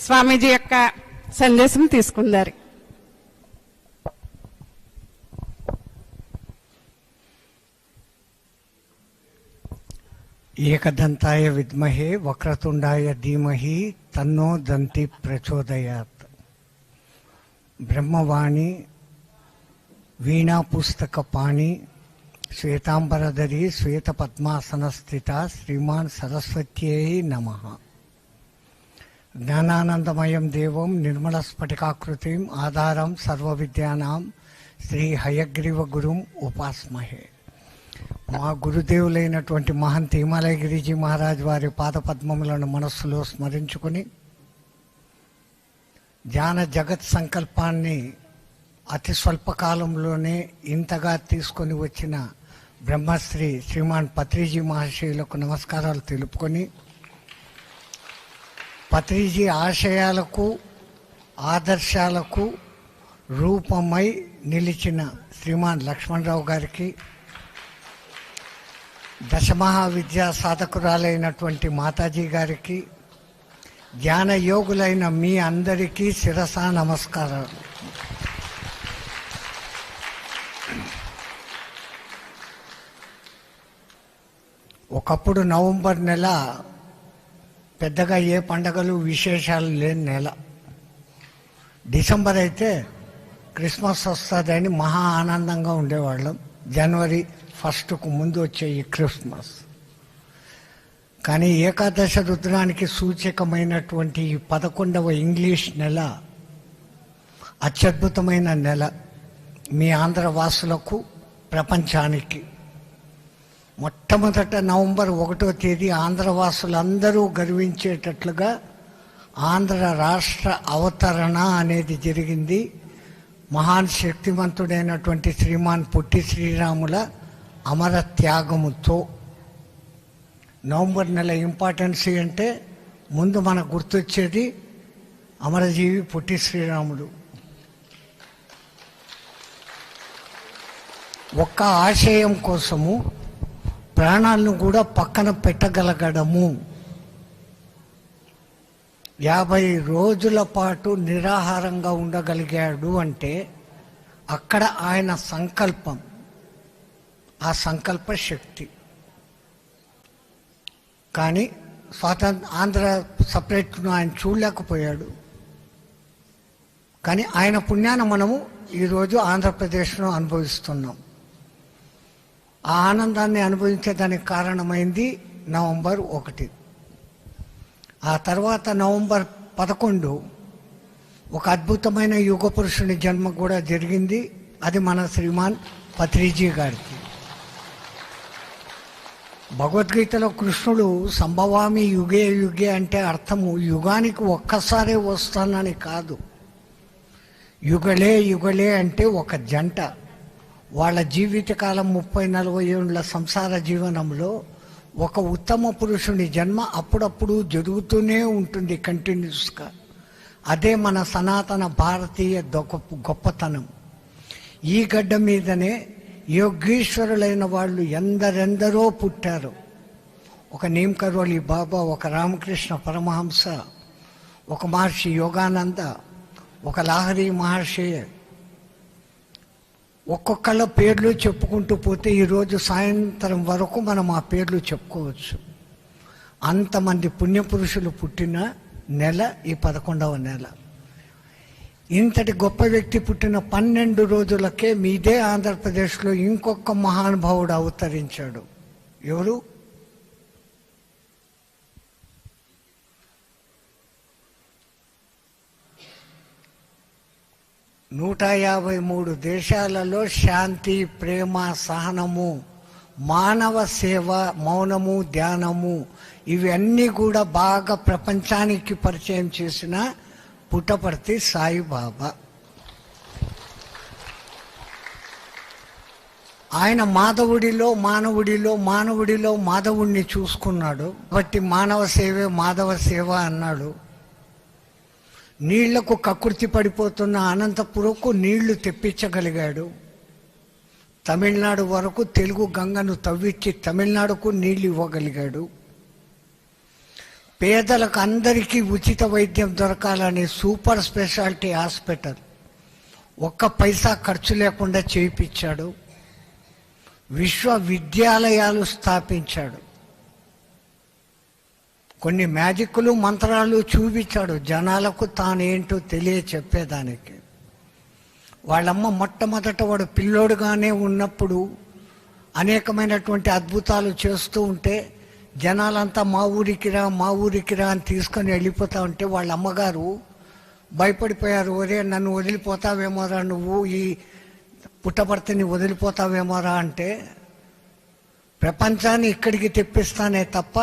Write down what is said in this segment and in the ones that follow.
స్వామీజీ యొక్క సందేశం తీసుకుందారు. ఏకదంతాయ విద్మహే వక్రతుండాయ ధీమహి తన్నో దంతి ప్రచోదయాత్. బ్రహ్మవాణి వీణా పుస్తక పాణి శ్వేతాంబరధరి శ్వేత పద్మాసన స్థిత శ్రీమాన్ సరస్వత్యై నమ. జ్ఞానానందమయం దేవం నిర్మల స్ఫటికాకృతిం ఆధారం సర్వ విద్యానాం శ్రీ హయగ్రీవ గురుం ఉపాస్మహే. మా గురుదేవులైనటువంటి మహంత హిమాలయ గిరిజీ మహారాజ్ వారి పాదపద్మములను మనస్సులో స్మరించుకుని ధ్యాన జగత్ సంకల్పాన్ని అతి స్వల్పకాలంలోనే ఇంతగా తీసుకొని వచ్చిన బ్రహ్మశ్రీ శ్రీమాన్ పత్రిజీ మహర్షిలకు నమస్కారాలు తెలుపుకొని పత్రిజీ ఆశయాలకు ఆదర్శాలకు రూపమై నిలిచిన శ్రీమాన్ లక్ష్మణరావు గారికి దశమహావిద్యా సాధకురాలైనటువంటి మాతాజీ గారికి ధ్యానయోగులైన మీ అందరికీ శిరస నమస్కారాలు. ఒకప్పుడు నవంబర్ నెల పెద్దగా ఏ పండగలు విశేషాలు లేని నెల. డిసెంబర్ అయితే క్రిస్మస్ వస్తుందని మహా ఆనందంగా ఉండేవాళ్ళం. జనవరి ఫస్ట్కు ముందు వచ్చే ఈ క్రిస్మస్. కానీ ఏకాదశ రుద్రానికి సూచకమైనటువంటి ఈ పదకొండవ ఇంగ్లీష్ నెల అత్యద్భుతమైన నెల మీ ఆంధ్ర వాసులకు ప్రపంచానికి. మొట్టమొదట నవంబర్ ఒకటో తేదీ ఆంధ్రవాసులందరూ గర్వించేటట్లుగా ఆంధ్ర రాష్ట్ర అవతరణ అనేది జరిగింది. మహాన్ శక్తివంతుడైనటువంటి శ్రీమాన్ పొట్టి శ్రీరాముల అమర త్యాగముతో. నవంబర్ నెల ఇంపార్టెన్సీ అంటే ముందు మనకు గుర్తొచ్చేది అమరజీవి పొట్టి శ్రీరాముడు. ఒక్క ఆశయం కోసము ప్రాణాలను కూడా పక్కన పెట్టగలగడము. యాభై రోజుల పాటు నిరాహారంగా ఉండగలిగాడు అంటే అక్కడ ఆయన సంకల్పం ఆ సంకల్ప శక్తి. కానీ స్వాతంత్ర ఆంధ్ర సపరేట్ను ఆయన చూడలేకపోయాడు. కానీ ఆయన పుణ్యాన మనము ఈరోజు ఆంధ్రప్రదేశ్ను అనుభవిస్తున్నాం. ఆ ఆనందాన్ని అనుభవించేదానికి కారణమైంది నవంబర్ ఒకటి. ఆ తర్వాత నవంబర్ పదకొండు ఒక అద్భుతమైన యుగ పురుషుని జన్మ కూడా జరిగింది. అది మన శ్రీమాన్ పత్రిజీ గారికి. భగవద్గీతలో కృష్ణుడు సంభవామి యుగే యుగే అంటే అర్థము యుగానికి ఒక్కసారే వస్తానని కాదు. యుగలే యుగలే అంటే ఒక జంట. వాళ్ళ జీవితకాలం ముప్పై నలభై ఏళ్ళ సంసార జీవనంలో ఒక ఉత్తమ పురుషుని జన్మ అప్పుడప్పుడు జరుగుతూనే ఉంటుంది కంటిన్యూస్గా. అదే మన సనాతన భారతీయ గొప్ప గొప్పతనం. ఈ గడ్డ మీదనే యోగీశ్వరులైన వాళ్ళు ఎందరెందరో పుట్టారు. ఒక నీమ్కరోళి బాబా ఒక రామకృష్ణ పరమహంస ఒక మహర్షి యోగానంద ఒక లాహరి మహర్షి ఒక్కొక్కళ్ళ పేర్లు చెప్పుకుంటూ పోతే ఈరోజు సాయంత్రం వరకు మనం ఆ పేర్లు చెప్పుకోవచ్చు. అంతమంది పుణ్యపురుషులు పుట్టిన నెల ఈ పదకొండవ నెల. ఇంతటి గొప్ప వ్యక్తి పుట్టిన పన్నెండు రోజులకే మీదే ఆంధ్రప్రదేశ్లో ఇంకొక మహానుభావుడు అవతరించాడు. ఎవరు? నూట యాభై మూడు దేశాలలో శాంతి ప్రేమ సహనము మానవ సేవ మౌనము ధ్యానము ఇవన్నీ కూడా బాగా ప్రపంచానికి పరిచయం చేసిన పుట్టపర్తి సాయిబాబా. ఆయన మాధవుడిలో మానవుడిలో మానవుడిలో మాధవుడిని చూసుకున్నాడు. బట్టి మానవ సేవే మాధవ సేవ అన్నాడు. నీళ్ళకు కకృతి పడిపోతున్న అనంతపురంకు నీళ్ళు తెప్పించగలిగాడు. తమిళనాడు వరకు తెలుగు గంగను తవ్వించి తమిళనాడుకు నీళ్ళు ఇవ్వగలిగాడు. పేదలకు అందరికీ ఉచిత వైద్యం దొరకాలని సూపర్ స్పెషాలిటీ హాస్పిటల్. ఒక్క పైసా ఖర్చు లేకుండా చేయించాడు విశ్వవిద్యాలయాలు స్థాపించాడు. కొన్ని మ్యాజిక్లు మంత్రాలు చూపించాడు. జనాలకు తానేంటో తెలియ చెప్పేదానికి. వాళ్ళమ్మ మొట్టమొదట వాడు పిల్లోడుగానే ఉన్నప్పుడు అనేకమైనటువంటి అద్భుతాలు చేస్తూ ఉంటే జనాలంతా మా ఊరికి రా మా ఊరికి రా అని తీసుకొని వెళ్ళిపోతా ఉంటే వాళ్ళ అమ్మగారు భయపడిపోయారు. ఒరే నన్ను వదిలిపోతావేమోరా నువ్వు ఈ పుట్టపర్తిని వదిలిపోతావేమోరా అంటే ప్రపంచాన్ని ఇక్కడికి తెప్పిస్తానే తప్ప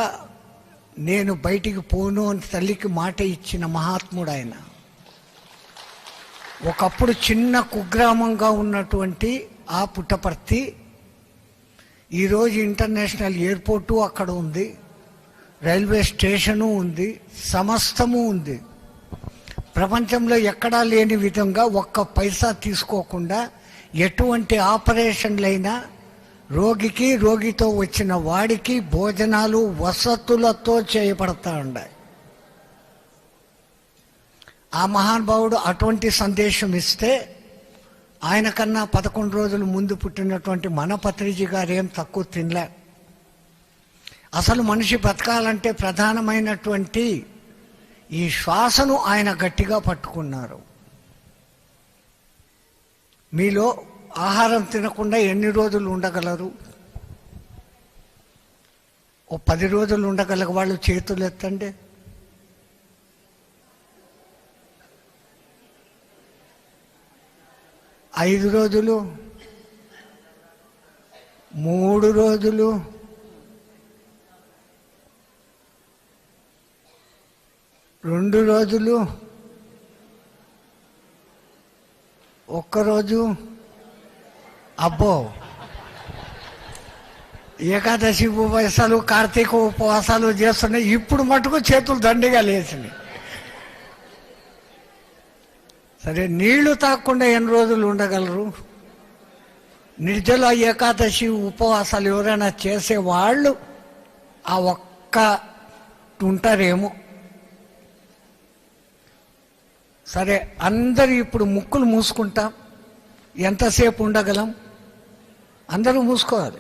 నేను బయటికి పోను అని తల్లికి మాట ఇచ్చిన మహాత్ముడు ఆయన ఒకప్పుడు చిన్న కుగ్రామంగా ఉన్నటువంటి ఆ పుట్టపర్తి ఈరోజు ఇంటర్నేషనల్ ఎయిర్పోర్టు అక్కడ ఉంది రైల్వే స్టేషను ఉంది సమస్తము ఉంది. ప్రపంచంలో ఎక్కడా లేని విధంగా ఒక్క పైసా తీసుకోకుండా ఎటువంటి ఆపరేషన్లైనా రోగికి రోగితో వచ్చిన వాడికి భోజనాలు వసతులతో చేయబడతా ఉన్నాయి ఆ మహానుభావుడు అటువంటి సందేశం ఇస్తే ఆయన కన్నా పదకొండు రోజులు ముందు పుట్టినటువంటి మన పత్రిజీ గారు ఏం తక్కువ తినలే. అసలు మనిషి బతకాలంటే ప్రధానమైనటువంటి ఈ శ్వాసను ఆయన గట్టిగా పట్టుకున్నారు. మీలో ఆహారం తినకుండా ఎన్ని రోజులు ఉండగలరు? ఓ పది రోజులు ఉండగలగ వాళ్ళు చేతులు ఎత్తండి. ఐదు రోజులు మూడు రోజులు రెండు రోజులు ఒక్కరోజు అబ్బో. ఏకాదశి ఉపవాసాలు కార్తీక ఉపవాసాలు చేస్తున్నాయి ఇప్పుడు మటుకు చేతులు దండిగా లేచినాయి. సరే నీళ్ళు తాగకుండా ఎన్ని రోజులు ఉండగలరు? నిర్జల ఏకాదశి ఉపవాసాలు ఎవరైనా చేసేవాళ్ళు? ఆ ఒక్క ఉంటారేమో. సరే అందరు ఇప్పుడు ముక్కులు మూసుకుంటాం. ఎంతసేపు ఉండగలం? అందరూ మూసుకోవాలి.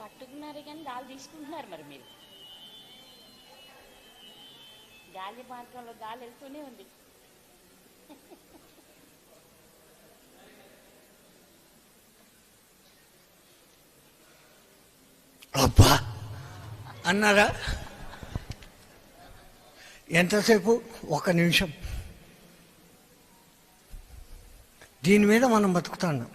పట్టుకున్నారు కానీ గాలి తీసుకుంటున్నారు మరి మీరు. గాలి మార్గంలో గాలి వెళ్తూనే ఉంది. అబ్బా! అన్నారా? ఎంతసేపు? ఒక నిమిషం. దీని మీద మనం బతుకుతున్నాం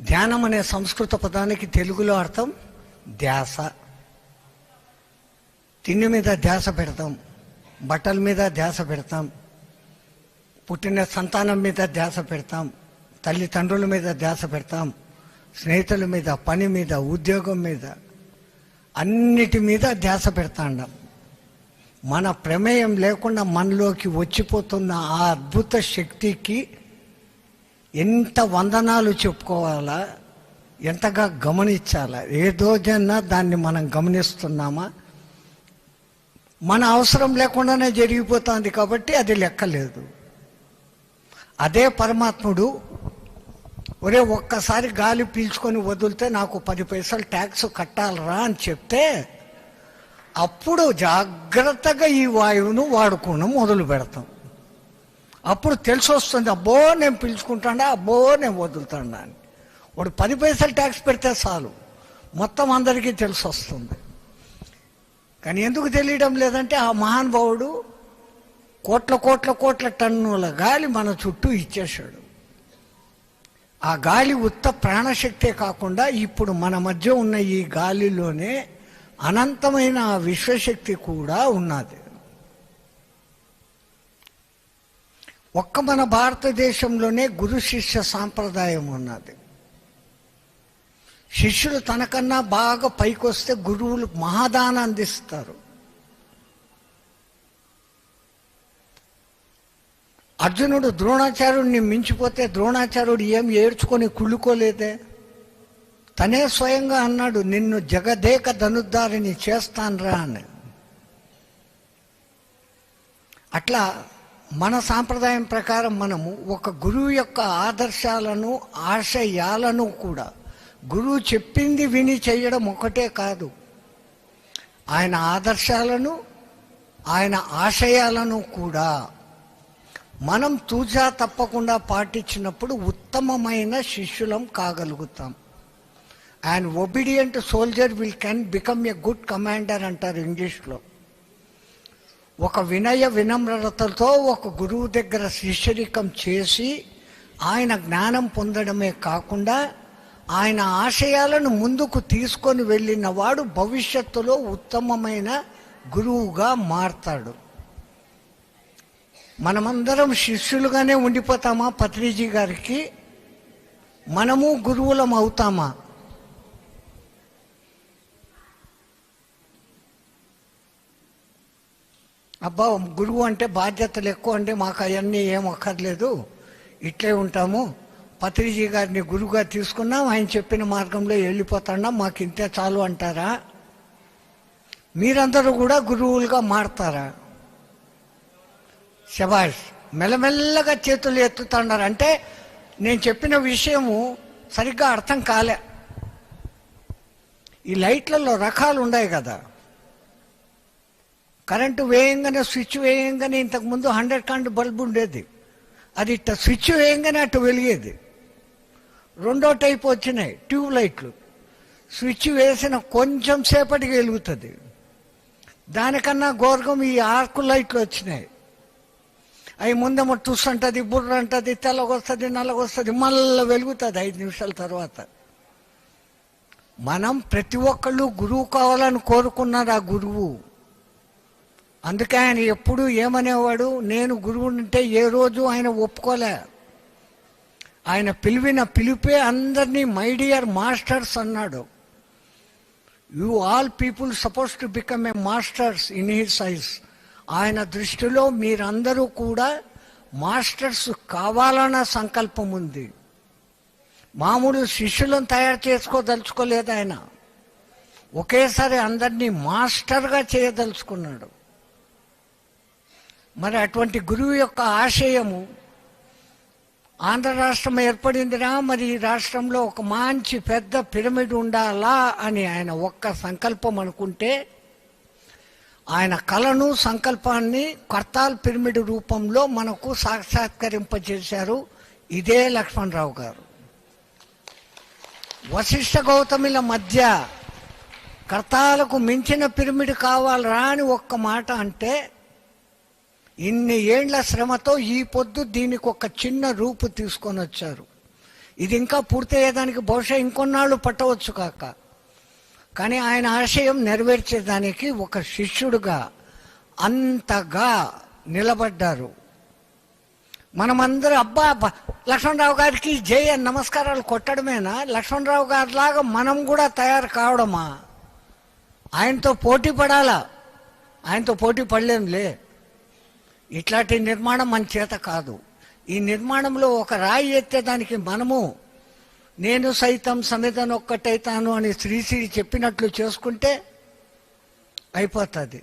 ధ్యానం అనే సంస్కృత పదానికి తెలుగులో అర్థం ధ్యాస. తిండి మీద ధ్యాస పెడతాం బట్టల మీద ధ్యాస పెడతాం పుట్టిన సంతానం మీద ధ్యాస పెడతాం తల్లిదండ్రుల మీద ధ్యాస పెడతాం స్నేహితుల మీద పని మీద ఉద్యోగం మీద అన్నిటి మీద ధ్యాస పెడతాండం మన ప్రమేయం లేకుండా మనలోకి వచ్చిపోతున్న ఆ అద్భుత శక్తికి ఎంత వందనాలు చెప్పుకోవాలా ఎంతగా గమనించాలా ఏదో జన్నా దాన్ని మనం గమనిస్తున్నామా? మన అవసరం లేకుండానే జరిగిపోతుంది కాబట్టి అది లెక్కలేదు. అదే పరమాత్ముడు ఒరే ఒక్కసారి గాలి పీల్చుకొని వదిలితే నాకు పది పైసలు ట్యాక్స్ కట్టాలరా అని చెప్తే అప్పుడు జాగ్రత్తగా ఈ వాయువును వాడుకోవడం మొదలు పెడతాం. అప్పుడు తెలిసి వస్తుంది అబ్బో నేను పీల్చుకుంటాడా అబ్బో నేను వదులుతాడా అని. వాడు పది పైసలు ట్యాక్స్ పెడితే చాలు. మొత్తం అందరికీ తెలిసి వస్తుంది కానీ ఎందుకు తెలియడం లేదంటే ఆ మహానుభావుడు కోట్ల కోట్ల కోట్ల టన్నుల గాలి మన చుట్టూ ఇచ్చేశాడు. ఆ గాలి ఉత్త ప్రాణశక్తే కాకుండా ఇప్పుడు మన మధ్య ఉన్న ఈ గాలిలోనే అనంతమైన ఆ విశ్వశక్తి కూడా ఉన్నది. ఒక్క మన భారతదేశంలోనే గురు శిష్య సాంప్రదాయం ఉన్నది. శిష్యులు తనకన్నా బాగా పైకొస్తే గురువులు మహాదానం అందిస్తారు. అర్జునుడు ద్రోణాచార్యుడిని మించిపోతే ద్రోణాచార్యుడు ఏం ఏడ్చుకొని కుళ్ళుకోలేదే? తనే స్వయంగా అన్నాడు నిన్ను జగదేక ధనుద్ధారిని చేస్తాన్రా అని. అట్లా మన సాంప్రదాయం ప్రకారం మనము ఒక గురువు యొక్క ఆదర్శాలను ఆశయాలను కూడా గురువు చెప్పింది విని చేయడం ఒకటే కాదు. ఆయన ఆదర్శాలను ఆయన ఆశయాలను కూడా మనం తూజా తప్పకుండా పాటించినప్పుడు ఉత్తమమైన శిష్యులం కాగలుగుతాం. And obedient soldier will can become a good commander అంటారు ఇంగ్లీష్లో. ఒక వినయ వినమ్రతతో ఒక గురువు దగ్గర శిష్యరికం చేసి ఆయన జ్ఞానం పొందడమే కాకుండా ఆయన ఆశయాలను ముందుకు తీసుకొని వెళ్ళిన వాడు భవిష్యత్తులో ఉత్తమమైన గురువుగా మారతాడు. మనమందరం శిష్యులుగానే ఉండిపోతామా పత్రిజీ గారికి? మనము గురువులం అవుతామా? అబ్బా గురువు అంటే బాధ్యతలు ఎక్కువ అంటే మాకు అవన్నీ ఏం అక్కర్లేదు. ఇట్లే ఉంటాము. పత్రిజీ గారిని గురువుగా తీసుకున్నాం. ఆయన చెప్పిన మార్గంలో వెళ్ళిపోతున్నాం మాకు ఇంతే చాలు అంటారా? మీరందరూ కూడా గురువులుగా మారతారా? శబాష్ మెల్లమెల్లగా చేతులు ఎత్తుతున్నారు. అంటే నేను చెప్పిన విషయము సరిగ్గా అర్థం కాలే. ఈ లైట్లలో రకాలు ఉన్నాయి కదా. కరెంటు వేయంగానే స్విచ్ వేయంగానే ఇంతకుముందు హండ్రెడ్ కాంట్ బల్బ్ ఉండేది. అది ఇట్ట స్విచ్ వేయంగానే అటు వెలిగేది. రెండో టైప్ వచ్చినాయి ట్యూబ్ లైట్లు. స్విచ్ వేసిన కొంచెం సేపటికి వెలుగుతుంది. దానికన్నా ఘోరగం ఈ ఆర్కు లైట్లు వచ్చినాయి. అవి ముందేమో టుస్ అంటది బుర్ర అంటది తెల్లగొస్తుంది నల్లగొస్తుంది మళ్ళీ వెలుగుతుంది ఐదు నిమిషాల తర్వాత. మనం ప్రతి ఒక్కళ్ళు గురువు కావాలని కోరుకున్నారు ఆ గురువు. అందుకే ఆయన ఎప్పుడు ఏమనేవాడు నేను గురువుంటే ఏ రోజు ఆయన ఒప్పుకోలే. ఆయన పిలివిన పిలిపే అందరినీ మై డియర్ మాస్టర్స్ అన్నాడు. You all people suppose to become a masters in his eyes ఆయన దృష్టిలో మీరందరూ కూడా మాస్టర్స్ కావాలన్న సంకల్పం ఉంది. మామూలు శిష్యులను తయారు చేసుకోదలుచుకోలేదు ఆయన. ఒకేసారి అందరినీ మాస్టర్గా చేయదలుచుకున్నాడు. మరి అటువంటి గురువు యొక్క ఆశయము ఆంధ్ర రాష్ట్రం ఏర్పడిందిరా మరి ఈ రాష్ట్రంలో ఒక మంచి పెద్ద పిరమిడ్ ఉండాలా అని ఆయన ఒక్క సంకల్పం అనుకుంటే ఆయన కళను సంకల్పాన్ని కర్తాల్ పిరమిడ్ రూపంలో మనకు సాక్షాత్కరింపజేశారు ఇదే లక్ష్మణరావు గారు. వశిష్ఠ గౌతమిల మధ్య కర్తాలకు మించిన పిరమిడ్ కావాలరా అని ఒక్క మాట అంటే ఇన్ని ఏండ్ల శ్రమతో ఈ పొద్దు దీనికి ఒక చిన్న రూపు తీసుకొని వచ్చారు. ఇది ఇంకా పూర్తయ్యేదానికి బహుశా ఇంకొన్నాళ్ళు పట్టవచ్చు కాక. కానీ ఆయన ఆశయం నెరవేర్చేదానికి ఒక శిష్యుడుగా అంతగా నిలబడ్డారు. మనమందరం అబ్బా లక్ష్మణరావు గారికి జయ నమస్కారాలు కొట్టడమేనా? లక్ష్మణరావు గారిలాగా మనం కూడా తయారు కావడమా? ఆయనతో పోటీ పడాలా? ఆయనతో పోటీ పడలేంలే ఇట్లాంటి నిర్మాణం మన చేత కాదు. ఈ నిర్మాణంలో ఒక రాయి ఎత్తే దానికి మనము నేను సైతం సమితను ఒక్కటైతాను అని శ్రీశ్రీ చెప్పినట్లు చేసుకుంటే అయిపోతుంది.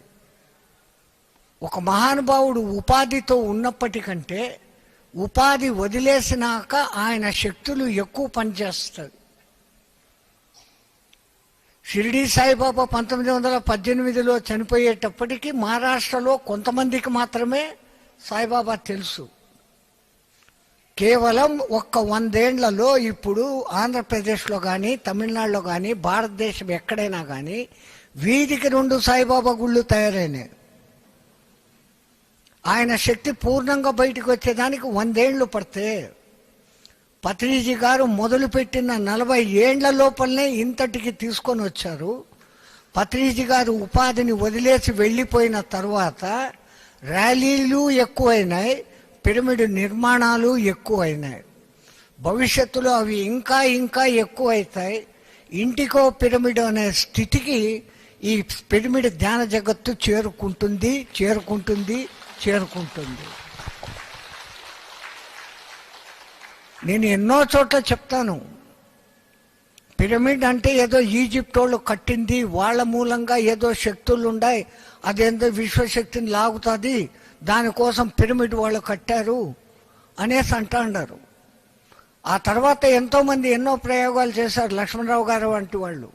ఒక మహానుభావుడు ఉపాధితో ఉన్నప్పటికంటే ఉపాధి వదిలేసినాక ఆయన శక్తులు ఎక్కువ పనిచేస్తుంది షిరిడి సాయిబాబా పంతొమ్మిది వందల పద్దెనిమిదిలో చనిపోయేటప్పటికీ మహారాష్ట్రలో కొంతమందికి మాత్రమే సాయిబాబా తెలుసు. కేవలం ఒక్క వందేండ్లలో ఇప్పుడు ఆంధ్రప్రదేశ్లో కానీ తమిళనాడులో కానీ భారతదేశం ఎక్కడైనా కానీ వీధికి రెండు సాయిబాబా గుళ్ళు తయారైనాయి. ఆయన శక్తి పూర్ణంగా బయటకు వచ్చేదానికి వందేండ్లు పడితే పత్రిజీ గారు మొదలుపెట్టిన నలభై ఏండ్ల లోపలనే ఇంతటికి తీసుకొని వచ్చారు. పత్రిజీ గారు ఉపాధిని వదిలేసి వెళ్ళిపోయిన తర్వాత ర్యాలీలు ఎక్కువైనాయి పిరమిడ్ నిర్మాణాలు ఎక్కువైనాయి. భవిష్యత్తులో అవి ఇంకా ఇంకా ఎక్కువైతాయి. ఇంటికో పిరమిడ్ అనే స్థితికి ఈ పిరమిడ్ ధ్యాన జగత్తు చేరుకుంటుంది చేరుకుంటుంది చేరుకుంటుంది. నేను ఎన్నో చోట్ల చెప్తాను. పిరమిడ్ అంటే ఏదో ఈజిప్ట్ వాళ్ళు కట్టింది వాళ్ళ మూలంగా ఏదో శక్తులు ఉన్నాయి అదేందో విశ్వశక్తిని లాగుతుంది దానికోసం పిరమిడ్ వాళ్ళు కట్టారు అనేసి అంటాడారు ఆ తర్వాత ఎంతోమంది ఎన్నో ప్రయోగాలు చేశారు లక్ష్మణరావు గారు వంటి వాళ్ళు.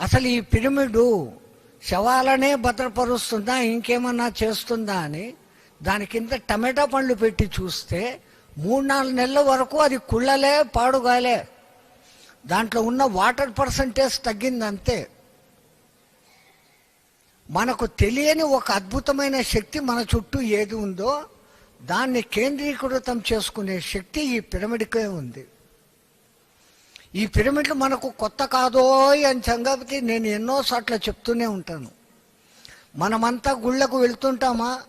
అసలు ఈ పిరమిడు శవాలనే భద్రపరుస్తుందా ఇంకేమన్నా చేస్తుందా అని దాని కింద టమాటా పండ్లు పెట్టి చూస్తే మూడు నాలుగు నెలల వరకు అది కుళ్ళలే పాడుగాలే. దాంట్లో ఉన్న వాటర్ పర్సంటేజ్ తగ్గింది అంతే మనకు తెలియని ఒక అద్భుతమైన శక్తి మన చుట్టూ ఏది ఉందో దాన్ని కేంద్రీకృతం చేసుకునే శక్తి ఈ పిరమిడ్కే ఉంది. ఈ పిరమిడ్లు మనకు కొత్త కాదో అని సంగతి నేను ఎన్నోసార్లు చెప్తూనే ఉంటాను. మనమంతా గుళ్ళకు వెళ్తుంటామా?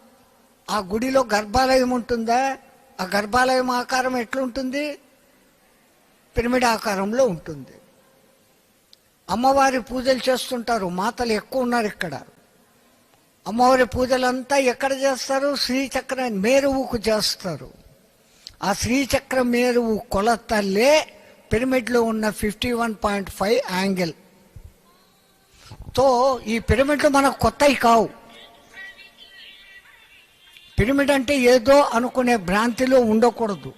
ఆ గుడిలో గర్భాలయం ఉంటుందా? ఆ గర్భాలయం ఆకారం ఎట్లుంటుంది? పిరమిడ్ ఆకారంలో ఉంటుంది. అమ్మవారి పూజలు చేస్తుంటారు. మాతలు ఎక్కువ ఉన్నారు ఇక్కడ. అమ్మవారి పూజలంతా ఎక్కడ చేస్తారు? శ్రీచక్ర మేరువుకు చేస్తారు. ఆ శ్రీచక్ర మేరువు కొలతలే పిరమిడ్లో ఉన్న fifty one point five angle. తో ఈ పిరమిడ్లు మనకు కొత్తవి కావు. పిరమిడ్ అంటే ఏదో అనుకునే భ్రాంతిలో ఉండకూడదు.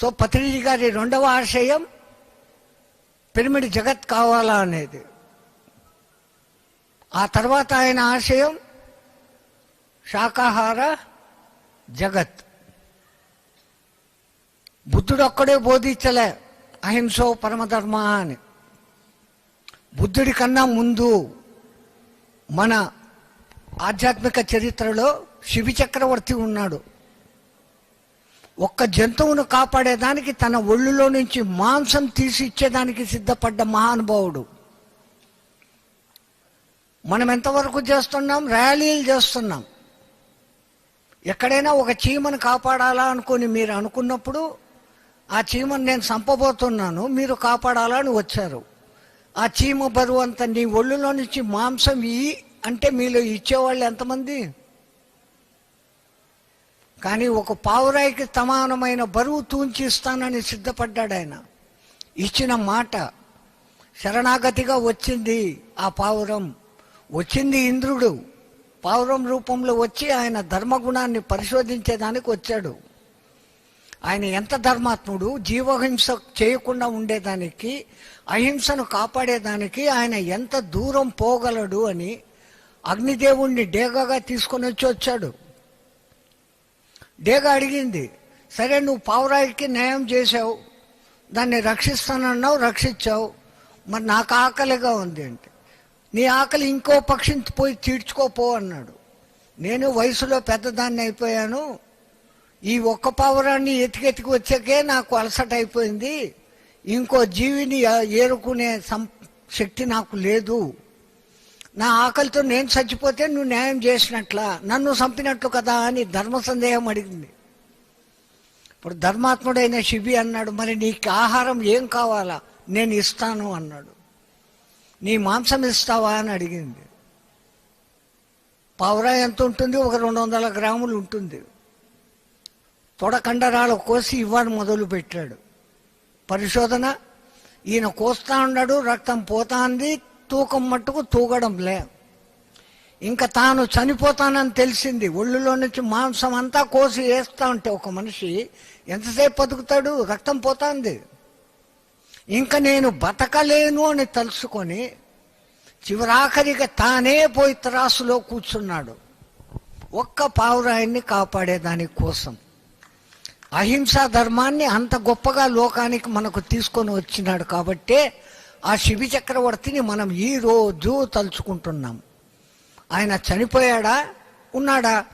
సో పత్రిజీ గారి రెండవ ఆశయం పిరమిడ్ జగత్ కావాలా అనేది. ఆ తర్వాత ఆయన ఆశయం శాకాహార జగత్. బుద్ధుడు ఒక్కడే బోధించలే అహింసో పరమధర్మ అని. బుద్ధుడి కన్నా ముందు మన ఆధ్యాత్మిక చరిత్రలో శివి చక్రవర్తి ఉన్నాడు. ఒక్క జంతువును కాపాడేదానికి తన ఒళ్ళులో నుంచి మాంసం తీసి ఇచ్చేదానికి సిద్ధపడ్డ మహానుభావుడు. మనం ఎంతవరకు చేస్తున్నాం? ర్యాలీలు చేస్తున్నాం. ఎక్కడైనా ఒక చీమను కాపాడాలా అనుకుని మీరు అనుకున్నప్పుడు ఆ చీమను నేను చంపబోతున్నాను మీరు కాపాడాలని వచ్చారు. ఆ చీమ బరువు అంత నీ ఒళ్ళులో నుంచి మాంసం ఈ అంటే మీలో ఇచ్చేవాళ్ళు ఎంతమంది? కానీ ఒక పావురాయికి సమానమైన బరువు తూంచి ఇస్తానని సిద్ధపడ్డాడు ఆయన. ఇచ్చిన మాట శరణాగతిగా వచ్చింది ఆ పావురం. వచ్చింది ఇంద్రుడు. పావురం రూపంలో వచ్చి ఆయన ధర్మగుణాన్ని పరిశోధించేదానికి వచ్చాడు. ఆయన ఎంత ధర్మాత్ముడు? జీవహింస చేయకుండా ఉండేదానికి అహింసను కాపాడేదానికి ఆయన ఎంత దూరం పోగలడు అని అగ్నిదేవుణ్ణి డేగాగా తీసుకొని వచ్చి వచ్చాడు. డేగా అడిగింది సరే నువ్వు పావురాయికి న్యాయం చేసావు దాన్ని రక్షిస్తానన్నావు రక్షించావు మరి నాకు ఆకలిగా ఉంది అంటే. నీ ఆకలి ఇంకో పక్షిని పోయి తీర్చుకోపో అన్నాడు. నేను వయసులో పెద్దదాన్ని అయిపోయాను ఈ ఒక్క పావురాన్ని ఎతికెతికి వచ్చాకే నాకు అలసట అయిపోయింది ఇంకో జీవిని ఏరుకునే సం శక్తి నాకు లేదు నా ఆకలితో నేను చచ్చిపోతే నువ్వు న్యాయం చేసినట్లా? నన్ను చంపినట్లు కదా అని ధర్మ సందేహం అడిగింది. ఇప్పుడు ధర్మాత్ముడైన శిబి అన్నాడు మరి నీకు ఆహారం ఏం కావాలా? నేను ఇస్తాను అన్నాడు. నీ మాంసం ఇస్తావా? అని అడిగింది. పావురా ఎంత ఉంటుంది? ఒక రెండు వందల గ్రాములు ఉంటుంది. తొడకండరాలు కోసి ఇవ్వడం మొదలు పెట్టాడు. పరిశోధన ఈయన కోస్తా ఉన్నాడు రక్తం పోతాంది తూకం మట్టుకు తూగడం లే. ఇంకా తాను చనిపోతానని తెలిసింది. ఒళ్ళులో నుంచి మాంసం అంతా కోసి వేస్తా ఉంటే ఒక మనిషి ఎంతసేపు బతుకుతాడు? రక్తం పోతాంది. ఇంకా నేను బతకలేను అని తలుసుకొని చివరాఖరిగా తానే పోయి త్రాసులో కూర్చున్నాడు. ఒక్క పావురాయిని కాపాడేదాని కోసం. అహింసా ధర్మాన్ని అంత గొప్పగా లోకానికి మనకు తీసుకొని వచ్చినాడు కాబట్టే ఆ శివి చక్రవర్తిని మనం ఈ రోజు తలుచుకుంటున్నాం. ఆయన చనిపోయాడా? ఉన్నాడా?